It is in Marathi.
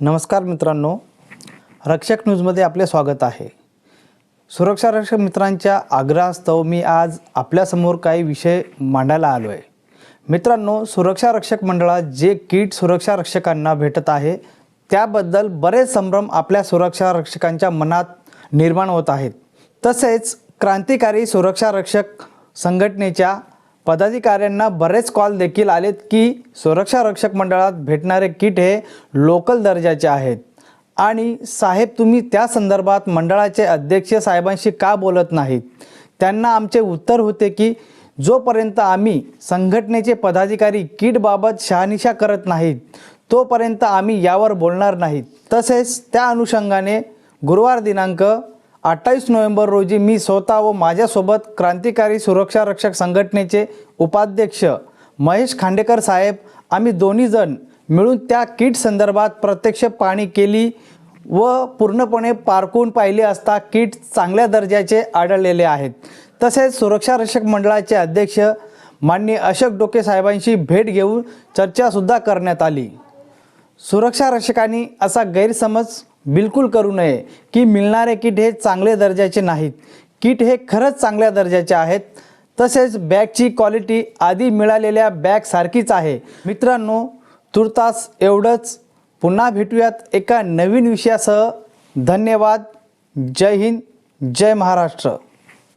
नमस्कार मित्रांनो. रक्षक न्यूजमध्ये आपले स्वागत आहे. सुरक्षा रक्षक मित्रांच्या आग्रहास्तव मी आज आपल्यासमोर काही विषय मांडायला आलो आहे मित्रांनो सुरक्षा रक्षक मंडळात जे किट सुरक्षा रक्षकांना भेटत आहे त्याबद्दल बरेच संभ्रम आपल्या सुरक्षा रक्षकांच्या मनात निर्माण होत आहेत. तसेच क्रांतिकारी सुरक्षा रक्षक संघटनेच्या पदाधिकाऱ्यांना बरेच कॉल देखील आलेत की सुरक्षा रक्षक मंडळात भेटणारे किट हे लोकल दर्जाचे आहेत. आणि साहेब तुम्ही त्या संदर्भात मंडळाचे अध्यक्ष साहेबांशी का बोलत नाहीत? त्यांना आमचे उत्तर होते की जोपर्यंत आम्ही संघटनेचे पदाधिकारी किटबाबत शहानिशा करत नाहीत तोपर्यंत आम्ही यावर बोलणार नाहीत. तसेच त्या अनुषंगाने गुरुवार दिनांक अठ्ठावीस नोव्हेंबर रोजी मी स्वतः व माझ्यासोबत क्रांतिकारी सुरक्षा रक्षक संघटनेचे उपाध्यक्ष महेश खांडेकर साहेब आम्ही दोन्ही जण मिळून त्या किट संदर्भात प्रत्यक्ष पाहणी केली व पूर्णपणे पारखून पाहिले असता किट चांगल्या दर्जाचे आढळलेले आहेत. तसेच सुरक्षा रक्षक मंडळाचे अध्यक्ष माननीय अशोक डोके साहेबांशी भेट घेऊन चर्चासुद्धा करण्यात आली. सुरक्षा रक्षकांनी असा गैरसमज बिलकुल करू नये की मिळणारे किट हे चांगले दर्जाचे नाहीत. किट हे खरंच चांगल्या दर्जाचे आहेत. तसेच बॅगची क्वालिटी आधी मिळालेल्या बॅगसारखीच आहे. मित्रांनो तुर्तास एवढंच. पुन्हा भेटूयात एका नवीन विषयासह. धन्यवाद. जय हिंद. जय महाराष्ट्र.